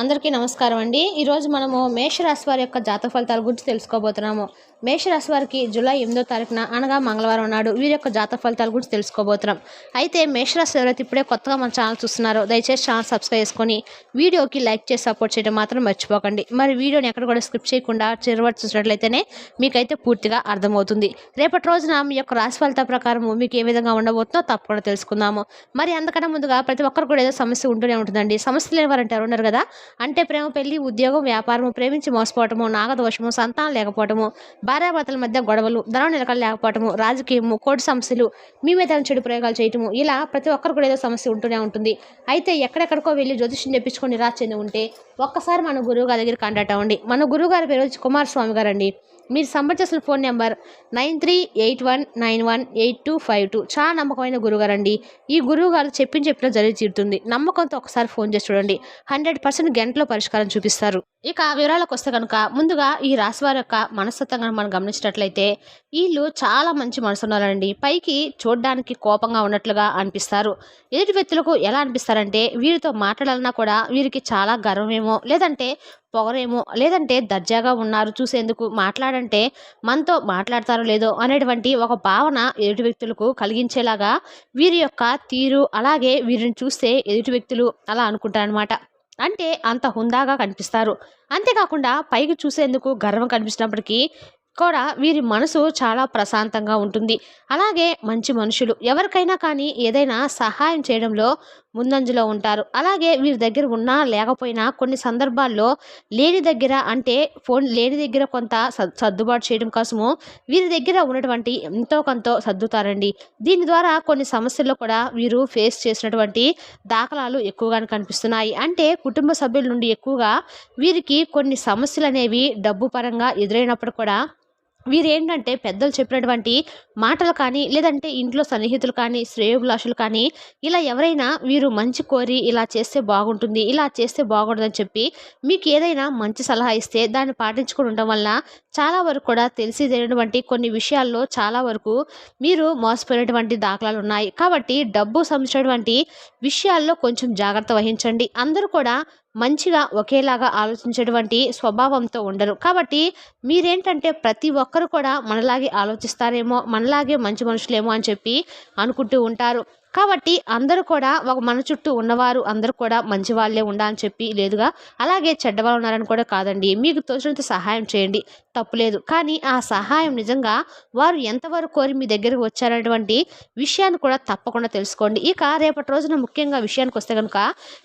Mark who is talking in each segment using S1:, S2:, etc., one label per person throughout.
S1: అందరికీ నమస్కారం అండి. ఈరోజు మనము మేషరాశి వారి యొక్క జాతక ఫలితాల గురించి తెలుసుకోబోతున్నాము. మేషరాశి వారికి జూలై ఎనిమిదో తారీఖున అనగా మంగళవారం నాడు వీరి యొక్క జాతక ఫలితాల గురించి తెలుసుకోబోతున్నాం. అయితే మేషరాశి ఎవరైతే ఇప్పుడే కొత్తగా మన ఛానల్ చూస్తున్నారో దయచేసి ఛానల్ సబ్స్క్రైబ్ చేసుకొని వీడియోకి లైక్ చేసి సపోర్ట్ చేయడం మాత్రం మర్చిపోకండి. మరి వీడియోని ఎక్కడ కూడా స్క్రిప్ట్ చేయకుండా చిరవటి చూసినట్లయితేనే మీకైతే పూర్తిగా అర్థమవుతుంది. రేపటి రోజున మీ యొక్క రాశి ఫలితాల ప్రకారం మీకు ఏ విధంగా ఉండబోతుందో తప్పకుండా తెలుసుకుందాము. మరి అంతకన్నా ముందుగా ప్రతి ఒక్కరు కూడా ఏదో సమస్య ఉంటూనే ఉంటుందండి. సమస్య లేని వారంటే ఎవరున్నారు కదా? అంటే ప్రేమ పెళ్ళి ఉద్యోగం వ్యాపారము ప్రేమించి మోసపోవటము నాగదోషము సంతానం లేకపోవటము భార్యాభర్తల మధ్య గొడవలు ధనం నిలకడ లేకపోవటము రాజకీయము కోర్టు సమస్యలు మీ మీద చెడు ప్రయోగాలు చేయటము ఇలా ప్రతి ఒక్కరు కూడా ఏదో సమస్య ఉంటూనే ఉంటుంది. అయితే ఎక్కడెక్కడికో వెళ్ళి జ్యోతిష్యం చెప్పించుకొని నిరాశ చెంది ఉంటే ఒక్కసారి మన గురువు గారి దగ్గర కాంటాక్ట్ అవ్వండి. మన గురువు గారి పేరు వచ్చి కుమారస్వామి గారు అండి మీరు సంబంధించిన phone number nine three eight one nine one eight two five two. చాలా నమ్మకమైన గురుగారండి ఈ గురువు గారు చెప్పిన చెప్పిన జరిగి తీరుతుంది. నమ్మకంతో ఒకసారి ఫోన్ చేసి చూడండి. హండ్రెడ్ పర్సెంట్ గంటలో పరిష్కారం చూపిస్తారు. ఇక వివరాలకు వస్తే కనుక ముందుగా ఈ రాశివారి యొక్క మనస్తత్వం కనుక మనం గమనించినట్లయితే వీళ్ళు చాలా మంచి మనసున్నారండి పైకి చూడడానికి కోపంగా ఉన్నట్లుగా అనిపిస్తారు. ఎదుటి వ్యక్తులకు ఎలా అనిపిస్తారంటే వీరితో మాట్లాడాలన్నా కూడా వీరికి చాలా గర్వమేమో లేదంటే పొగరేమో లేదంటే దర్జాగా ఉన్నారు చూసేందుకు మాట్లాడంటే మనతో మాట్లాడతారో లేదో అనేటువంటి ఒక భావన ఎదుటి వ్యక్తులకు కలిగించేలాగా వీరి యొక్క తీరు అలాగే వీరిని చూస్తే ఎదుటి వ్యక్తులు అలా అనుకుంటారనమాట అంటే అంత హుందాగా కనిపిస్తారు. అంతేకాకుండా పైకి చూసేందుకు గర్వం కనిపించినప్పటికీ కూడా వీరి మనసు చాలా ప్రశాంతంగా ఉంటుంది. అలాగే మంచి మనుషులు ఎవరికైనా కానీ ఏదైనా సహాయం చేయడంలో ముందంజలో ఉంటారు. అలాగే వీరి దగ్గర ఉన్నా లేకపోయినా కొన్ని సందర్భాల్లో లేని దగ్గర అంటే ఫోన్ లేని దగ్గర కొంత సర్దుబాటు చేయడం కోసము వీరి దగ్గర ఉన్నటువంటి ఎంతో కొంత సర్దుతారండి. దీని ద్వారా కొన్ని సమస్యల్లో కూడా వీరు ఫేస్ చేసినటువంటి దాఖలాలు ఎక్కువగానే కనిపిస్తున్నాయి. అంటే కుటుంబ సభ్యుల నుండి ఎక్కువగా వీరికి కొన్ని సమస్యలు అనేవి డబ్బు పరంగా ఎదురైనప్పుడు కూడా వీరేంటంటే పెద్దలు చెప్పినటువంటి మాటలు కానీ లేదంటే ఇంట్లో సన్నిహితులు కానీ శ్రేయోభిలాషులు కానీ ఇలా ఎవరైనా వీరు మంచి కోరి ఇలా చేస్తే బాగుంటుంది ఇలా చేస్తే బాగుంటుందని చెప్పి మీకు ఏదైనా మంచి సలహా ఇస్తే దాన్ని పాటించుకుని ఉండడం వల్ల చాలా వరకు కూడా తెలిసి తెలియనటువంటి కొన్ని విషయాల్లో చాలా వరకు మీరు మోసపోయినటువంటి దాఖలాలు ఉన్నాయి. కాబట్టి డబ్బు సంబంధించినటువంటి విషయాల్లో కొంచెం జాగ్రత్త వహించండి. అందరూ కూడా మంచిగా ఒకేలాగా ఆలోచించేటువంటి స్వభావంతో ఉండరు. కాబట్టి మీరేంటంటే ప్రతి ఒక్కరు కూడా మనలాగే ఆలోచిస్తారేమో మనలాగే మంచి మనుషులేమో అని చెప్పి అనుకుంటూ ఉంటారు. కాబట్టి అందరూ కూడా ఒక మన చుట్టూ ఉన్నవారు అందరూ కూడా మంచి వాళ్ళే ఉండాలని చెప్పి లేదుగా. అలాగే చెడ్డవాళ్ళు ఉన్నారని కూడా కాదండి. మీకు తోచినంత సహాయం చేయండి. తప్పులేదు కానీ ఆ సహాయం నిజంగా వారు ఎంతవరకు కోరి మీ దగ్గరకు వచ్చారనేటువంటి విషయాన్ని కూడా తప్పకుండా తెలుసుకోండి. ఇక రేపటి రోజున ముఖ్యంగా విషయానికి వస్తే కనుక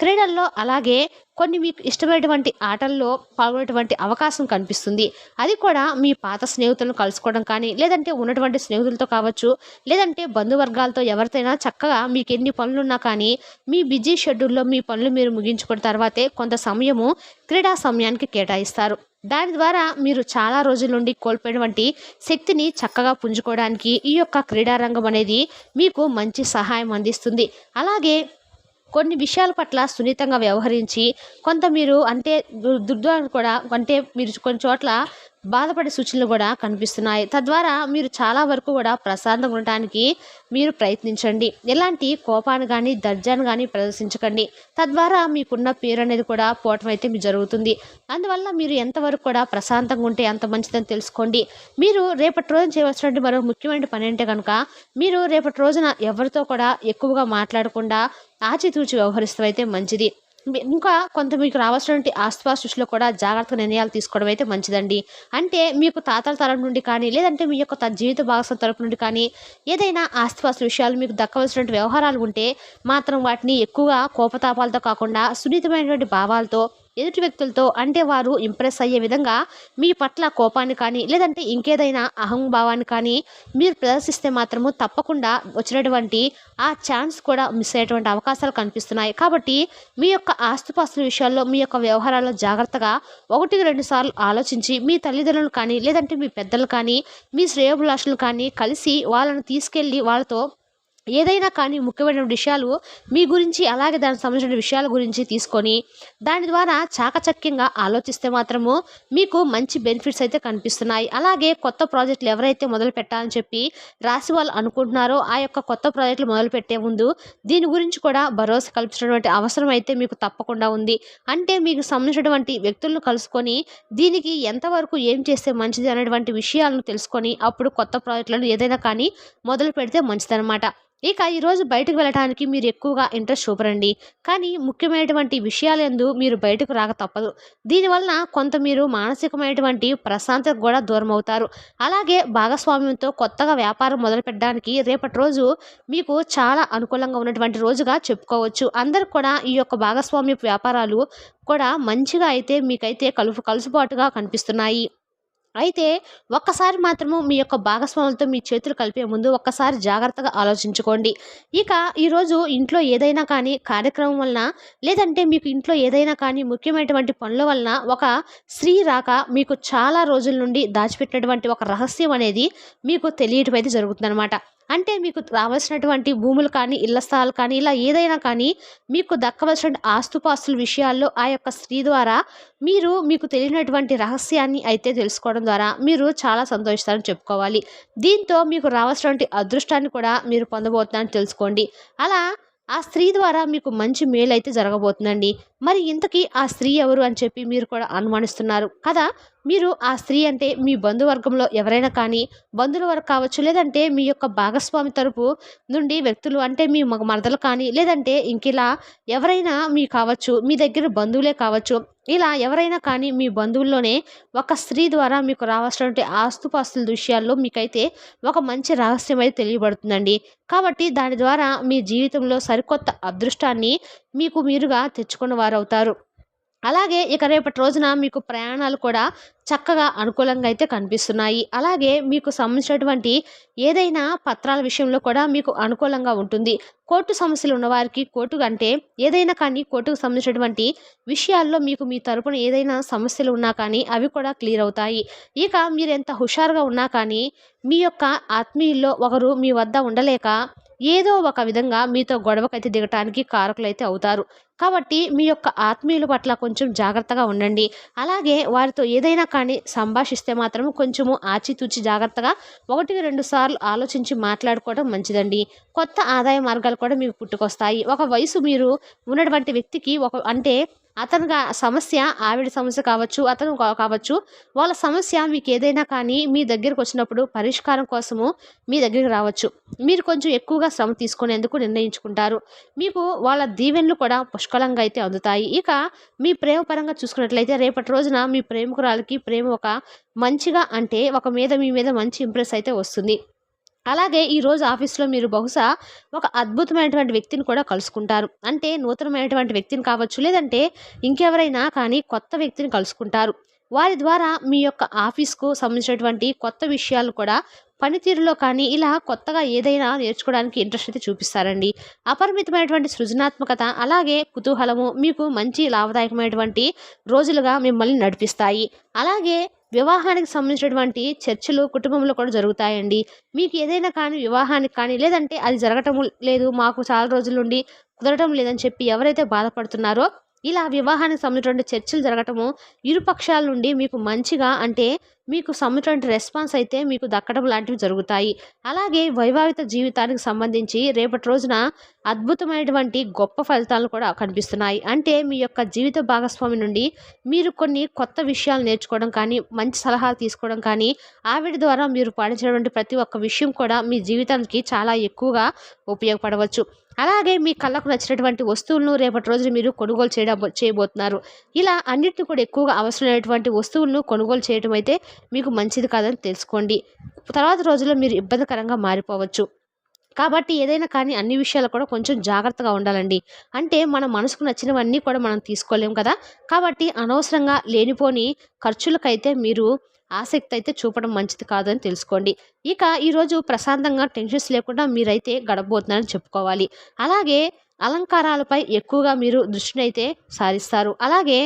S1: క్రీడల్లో అలాగే కొన్ని మీకు ఇష్టమైనటువంటి ఆటల్లో పాల్గొనేటువంటి అవకాశం కనిపిస్తుంది. అది కూడా మీ పాత స్నేహితులను కలుసుకోవడం కానీ లేదంటే ఉన్నటువంటి స్నేహితులతో కావచ్చు లేదంటే బంధువర్గాలతో ఎవరితోనైనా చక్కగా మీకు ఎన్ని పనులున్నా కానీ మీ బిజీ షెడ్యూల్లో మీ పనులు మీరు ముగించుకున్న తర్వాతే కొంత సమయము క్రీడా సమయానికి కేటాయిస్తారు. దాని ద్వారా మీరు చాలా రోజుల నుండి కోల్పోయినటువంటి శక్తిని చక్కగా పుంజుకోవడానికి ఈ యొక్క క్రీడారంగం అనేది మీకు మంచి సహాయం అందిస్తుంది. అలాగే కొన్ని విషయాల పట్ల సున్నితంగా వ్యవహరించి కొంత మీరు అంటే దు- కూడా అంటే మీరు కొన్ని చోట్ల బాధపడే సూచనలు కూడా కనిపిస్తున్నాయి. తద్వారా మీరు చాలా వరకు కూడా ప్రశాంతంగా ఉండటానికి మీరు ప్రయత్నించండి. ఎలాంటి కోపాన్ని కానీ దర్జాను కానీ ప్రదర్శించకండి. తద్వారా మీకున్న పేరు అనేది కూడా పోవటం అయితే మీకు జరుగుతుంది. అందువల్ల మీరు ఎంతవరకు కూడా ప్రశాంతంగా ఉంటే అంత మంచిదని తెలుసుకోండి. మీరు రేపటి రోజున చేయవలసినటువంటి మరో ముఖ్యమైన పని అంటే కనుక మీరు రేపటి రోజున ఎవరితో కూడా ఎక్కువగా మాట్లాడకుండా ఆచితూచి వ్యవహరిస్తూ అయితే మంచిది. ఇంకా కొంత మీకు రావాల్సినటువంటి ఆస్తిపాస్ విషయంలో కూడా జాగ్రత్త నిర్ణయాలు తీసుకోవడం అయితే మంచిదండి. అంటే మీకు తాతల తరం నుండి కానీ లేదంటే మీ యొక్క జీవిత భాగస్వామి తరపు నుండి కానీ ఏదైనా ఆస్తిపాస్తుల విషయాలు మీకు దక్కవలసినటువంటి వ్యవహారాలు ఉంటే మాత్రం వాటిని ఎక్కువగా కోపతాపాలతో కాకుండా సున్నితమైనటువంటి భావాలతో ఎదుటి వ్యక్తులతో అంటే వారు ఇంప్రెస్ అయ్యే విధంగా మీ పట్ల కోపాన్ని కానీ లేదంటే ఇంకేదైనా అహంభావాన్ని కానీ మీరు ప్రదర్శిస్తే మాత్రము తప్పకుండా వచ్చినటువంటి ఆ ఛాన్స్ కూడా మిస్ అయ్యేటువంటి అవకాశాలు కనిపిస్తున్నాయి. కాబట్టి మీ యొక్క ఆస్తుపాస్తుల విషయాల్లో మీ యొక్క వ్యవహారాల్లో జాగ్రత్తగా ఒకటికి రెండు సార్లు ఆలోచించి మీ తల్లిదండ్రులు కానీ లేదంటే మీ పెద్దలు కానీ మీ శ్రేయోభిలాషులు కానీ కలిసి వాళ్ళను తీసుకెళ్ళి వాళ్ళతో ఏదైనా కానీ ముఖ్యమైన విషయాలు మీ గురించి అలాగే దానికి సంబంధించిన విషయాల గురించి తీసుకొని దాని ద్వారా చాకచక్యంగా ఆలోచిస్తే మాత్రము మీకు మంచి బెనిఫిట్స్ అయితే కనిపిస్తున్నాయి. అలాగే కొత్త ప్రాజెక్టులు ఎవరైతే మొదలు పెట్టాలని చెప్పి రాసి వాళ్ళు అనుకుంటున్నారో ఆ యొక్క కొత్త ప్రాజెక్టులు మొదలు పెట్టే ముందు దీని గురించి కూడా భరోసా కల్పించినటువంటి అవసరం అయితే మీకు తప్పకుండా ఉంది. అంటే మీకు సంబంధించినటువంటి వ్యక్తులను కలుసుకొని దీనికి ఎంతవరకు ఏం చేస్తే మంచిది అనేటువంటి విషయాలను తెలుసుకొని అప్పుడు కొత్త ప్రాజెక్టులను ఏదైనా కానీ మొదలు పెడితే మంచిదన్నమాట. ఇక ఈరోజు బయటకు వెళ్ళడానికి మీరు ఎక్కువగా ఇంట్రెస్ట్ చూపరండి. కానీ ముఖ్యమైనటువంటి విషయాలందు మీరు బయటకు రాక తప్పదు. దీనివలన కొంత మీరు మానసికమైనటువంటి ప్రశాంతత కూడా దూరం అవుతారు. అలాగే భాగస్వామ్యంతో కొత్తగా వ్యాపారం మొదలు పెట్టడానికి రేపటి రోజు మీకు చాలా అనుకూలంగా ఉన్నటువంటి రోజుగా చెప్పుకోవచ్చు. అందరు కూడా ఈ యొక్క భాగస్వామ్య వ్యాపారాలు కూడా మంచిగా అయితే మీకైతే కలుపు కలుసుబాటుగా కనిపిస్తున్నాయి. అయితే ఒక్కసారి మాత్రము మీ యొక్క భాగస్వాములతో మీ చేతులు కలిపే ముందు ఒక్కసారి జాగ్రత్తగా ఆలోచించుకోండి. ఇక ఈరోజు ఇంట్లో ఏదైనా కానీ కార్యక్రమం వలన లేదంటే మీకు ఇంట్లో ఏదైనా కానీ ముఖ్యమైనటువంటి పనుల వలన ఒక స్త్రీ రాక మీకు చాలా రోజుల నుండి దాచిపెట్టినటువంటి ఒక రహస్యం అనేది మీకు తెలియటం అయితే జరుగుతుందన్నమాట. అంటే మీకు రావాల్సినటువంటి భూములు కానీ ఇళ్ళ స్థలాలు కానీ ఇలా ఏదైనా కానీ మీకు దక్కవలసిన ఆస్తుపాస్తుల విషయాల్లో ఆ యొక్క స్త్రీ ద్వారా మీరు మీకు తెలియనటువంటి రహస్యాన్ని అయితే తెలుసుకోవడం ద్వారా మీరు చాలా సంతోషిస్తారని చెప్పుకోవాలి. దీంతో మీకు రావాల్సినటువంటి అదృష్టాన్ని కూడా మీరు పొందబోతున్నారని తెలుసుకోండి. అలా ఆ స్త్రీ ద్వారా మీకు మంచి మేలు అయితే జరగబోతుందండి. మరి ఇంతకీ ఆ స్త్రీ ఎవరు అని చెప్పి మీరు కూడా అనుమానిస్తున్నారు కదా? మీరు ఆ స్త్రీ అంటే మీ బంధువర్గంలో ఎవరైనా కానీ బంధువుల వరకు కావచ్చు లేదంటే మీ యొక్క భాగస్వామి తరపు నుండి వ్యక్తులు అంటే మీ మగ మరదలు కానీ లేదంటే ఇంకిలా ఎవరైనా మీ కావచ్చు మీ దగ్గర బంధువులే కావచ్చు ఇలా ఎవరైనా కానీ మీ బంధువుల్లోనే ఒక స్త్రీ ద్వారా మీకు రావాల్సినటువంటి ఆస్తుపాస్తుల విషయాల్లో మీకైతే ఒక మంచి రహస్యం అయితే తెలియబడుతుందండి. కాబట్టి దాని ద్వారా మీ జీవితంలో సరికొత్త అదృష్టాన్ని మీకు మీరుగా తెచ్చుకున్న వారు అవుతారు అలాగే ఇక రేపటి రోజున మీకు ప్రయాణాలు కూడా చక్కగా అనుకూలంగా అయితే కనిపిస్తున్నాయి. అలాగే మీకు సంబంధించినటువంటి ఏదైనా పత్రాల విషయంలో కూడా మీకు అనుకూలంగా ఉంటుంది. కోర్టు సమస్యలు ఉన్నవారికి కోర్టు అంటే ఏదైనా కానీ కోర్టుకు సంబంధించినటువంటి విషయాల్లో మీకు మీ తరపున ఏదైనా సమస్యలు ఉన్నా కానీ అవి కూడా క్లియర్ అవుతాయి. ఇక మీరు ఎంత హుషారుగా ఉన్నా కానీ మీ యొక్క ఆత్మీయుల్లో ఒకరు మీ వద్ద ఉండలేక ఏదో ఒక విధంగా మీతో గొడవకైతే దిగటానికి కారకులైతే అవుతారు. కాబట్టి మీ యొక్క ఆత్మీయుల పట్ల కొంచెం జాగ్రత్తగా ఉండండి. అలాగే వారితో ఏదైనా కానీ సంభాషిస్తే మాత్రం కొంచెము ఆచితూచి జాగ్రత్తగా ఒకటికి రెండు సార్లు ఆలోచించి మాట్లాడుకోవడం మంచిదండి. కొత్త ఆదాయ మార్గాలు కూడా మీకు పుట్టుకొస్తాయి. ఒక వయసు మీరు ఉన్నటువంటి వ్యక్తికి ఒక అంటే అతను సమస్య ఆవిడ సమస్య కావచ్చు అతను కావచ్చు వాళ్ళ సమస్య మీకు ఏదైనా కానీ మీ దగ్గరకు వచ్చినప్పుడు పరిష్కారం కోసము మీ దగ్గరికి రావచ్చు. మీరు కొంచెం ఎక్కువగా శ్రమ తీసుకునేందుకు నిర్ణయించుకుంటారు. మీకు వాళ్ళ దీవెనలు కూడా పుష్కలంగా అయితే అందుతాయి. ఇక మీ ప్రేమ పరంగా చూసుకున్నట్లయితే రేపటి రోజున మీ ప్రేమకురాలకి ప్రేమ ఒక మంచిగా అంటే ఒక మీద మీ మీద మంచి ఇంప్రెస్ అయితే వస్తుంది. అలాగే ఈరోజు ఆఫీస్లో మీరు బహుశా ఒక అద్భుతమైనటువంటి వ్యక్తిని కూడా కలుసుకుంటారు. అంటే నూతనమైనటువంటి వ్యక్తిని కావచ్చు లేదంటే ఇంకెవరైనా కానీ కొత్త వ్యక్తిని కలుసుకుంటారు. వారి ద్వారా మీ యొక్క ఆఫీస్కు సంబంధించినటువంటి కొత్త విషయాలు కూడా పనితీరులో కానీ ఇలా కొత్తగా ఏదైనా నేర్చుకోవడానికి ఇంట్రెస్ట్ అయితే చూపిస్తారండి. అపరిమితమైనటువంటి సృజనాత్మకత అలాగే కుతూహలము మీకు మంచి లాభదాయకమైనటువంటి రోజులుగా మిమ్మల్ని నడిపిస్తాయి. అలాగే వివాహానికి సంబంధించినటువంటి చర్చలు కుటుంబంలో కూడా జరుగుతాయండి. మీకు ఏదైనా కానీ వివాహానికి కానీ లేదంటే అది జరగటం లేదు మాకు చాలా రోజుల నుండి కుదరటం లేదని చెప్పి ఎవరైతే బాధపడుతున్నారో ఇలా వివాహానికి సంబంధించినటువంటి చర్చలు జరగటము ఇరుపక్షాల నుండి మీకు మంచిగా అంటే మీకు సంబంధించిన రెస్పాన్స్ అయితే మీకు దక్కడం లాంటివి జరుగుతాయి. అలాగే వైభావిత జీవితానికి సంబంధించి రేపటి రోజున అద్భుతమైనటువంటి గొప్ప ఫలితాలు కూడా కనిపిస్తున్నాయి. అంటే మీ యొక్క జీవిత భాగస్వామి నుండి మీరు కొన్ని కొత్త విషయాలు నేర్చుకోవడం కానీ మంచి సలహాలు తీసుకోవడం కానీ ఆవిడ ద్వారా మీరు పాటించినటువంటి ప్రతి ఒక్క విషయం కూడా మీ జీవితానికి చాలా ఎక్కువగా ఉపయోగపడవచ్చు. అలాగే మీ కళ్ళకు నచ్చినటువంటి వస్తువులను రేపటి రోజున మీరు కొనుగోలు చేయడం చేయబోతున్నారు. ఇలా అన్నిటిని కూడా ఎక్కువగా అవసరమైనటువంటి వస్తువులను కొనుగోలు చేయడం అయితే మీకు మంచిది కాదని తెలుసుకోండి. తర్వాత రోజుల్లో మీరు ఇబ్బందికరంగా మారిపోవచ్చు. కాబట్టి ఏదైనా కానీ అన్ని విషయాలు కూడా కొంచెం జాగ్రత్తగా ఉండాలండి. అంటే మన మనసుకు నచ్చినవన్నీ కూడా మనం తీసుకోలేం కదా? కాబట్టి అనవసరంగా లేనిపోని ఖర్చులకైతే మీరు ఆసక్తి అయితే చూపడం మంచిది కాదని తెలుసుకోండి. ఇక ఈరోజు ప్రశాంతంగా టెన్షన్స్ లేకుండా మీరైతే గడపబోతున్నారని చెప్పుకోవాలి. అలాగే అలంకారాలపై ఎక్కువగా మీరు దృష్టిని అయితే సారిస్తారు. అలాగే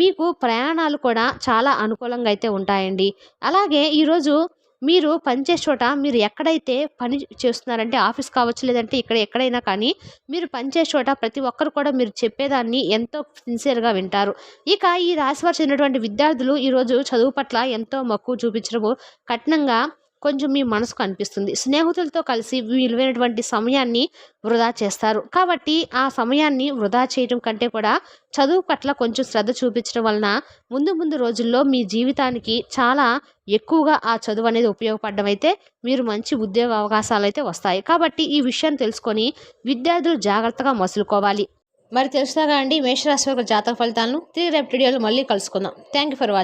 S1: మీకు ప్రయాణాలు కూడా చాలా అనుకూలంగా అయితే ఉంటాయండి. అలాగే ఈరోజు మీరు పనిచేసే చోట మీరు ఎక్కడైతే పని చేస్తున్నారంటే ఆఫీస్ కావచ్చు లేదంటే ఇక్కడ ఎక్కడైనా కానీ మీరు పనిచేసే చోట ప్రతి ఒక్కరు కూడా మీరు చెప్పేదాన్ని ఎంతో సిన్సియర్గా వింటారు. ఇక ఈ రాశి వారు చెందినటువంటి విద్యార్థులు ఈరోజు చదువు పట్ల ఎంతో మక్కువ చూపించడము కఠినంగా కొంచెం మీ మనసుకు అనిపిస్తుంది. స్నేహితులతో కలిసి విలువైనటువంటి సమయాన్ని వృధా చేస్తారు. కాబట్టి ఆ సమయాన్ని వృధా చేయడం కంటే కూడా చదువు పట్ల కొంచెం శ్రద్ధ చూపించడం వలన ముందు ముందు రోజుల్లో మీ జీవితానికి చాలా ఎక్కువగా ఆ చదువు అనేది ఉపయోగపడడం అయితే మీరు మంచి ఉద్యోగ అవకాశాలు అయితే వస్తాయి. కాబట్టి ఈ విషయాన్ని తెలుసుకొని విద్యార్థులు జాగ్రత్తగా మసులుకోవాలి. మరి తెలుసుగా అండి? మేషరాశి యొక్క జాతక ఫలితాలను? తిరిగి రేపు వీడియోలో మళ్ళీ కలుసుకుందాం. Thank you for watching